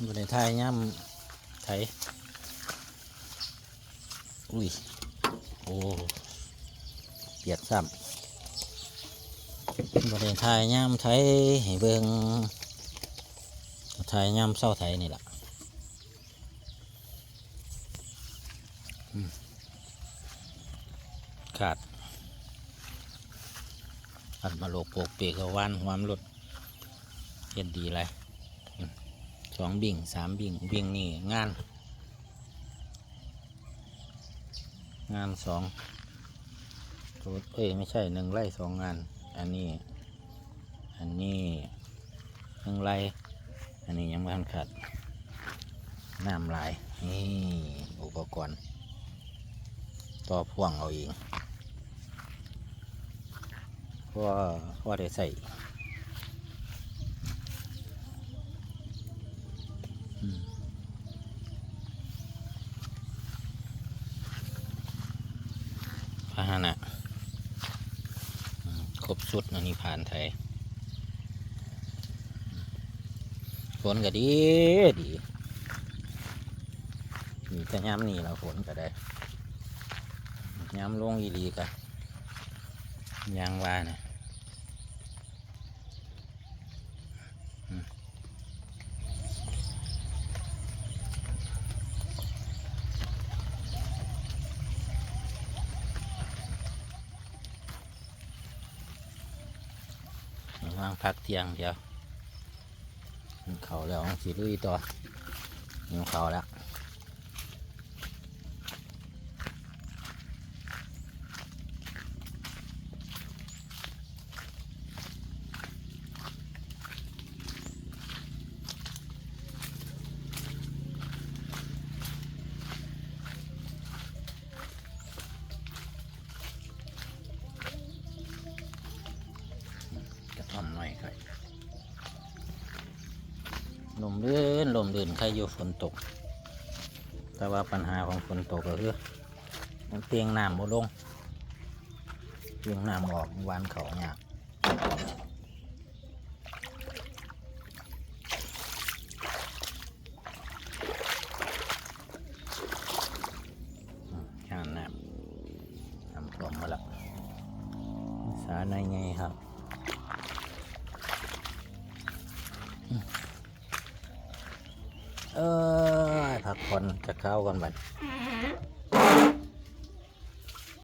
บริไทยย่ำไทยอุ้ย โอ้เปียกซ้ำบริไทยย่ำไทยให้เบิงไทยย่ำเศร้าไทยนี่แหละขาดอัดมาโลกโปกเปีกวันหวามรถเห็นดีไร สองบิ่งสามบิ่งบิ่งนี่งาน งานสองเอ้ยไม่ใช่หนึ่งไร่สองงาน อันนี้ อันนี้หนึ่งไร่อันนี้ยังไม่ทันขัดน้ำลายนี่อุปกรณ์ ต่อพ่วงเอาเองเพราะว่าเพราะว่าได้ใส่ พาหนะครบสุดอันนี้ผ่านไทยฝนก็ดีดีมีแต่ย้ำนี่เราฝนก็ได้ย้ำลงอีหลีกันยางว่านะ วางพักเที่ยงเดี๋ยวเขาแล้วสีลุยต่อหิวเขาแล้ว ลมลื่นลมลื่นใครอยู่ฝนตก แต่ว่าปัญหาของฝนตกก็คือมันเตียงน้ำบ่ลงเตียงน้ำออกวานเขาเนี่ยากอืมข้ามน้ำน้ำท่วมมาแล้วสาในไงครับ เออพักผ่อนจะเข้ากันบัด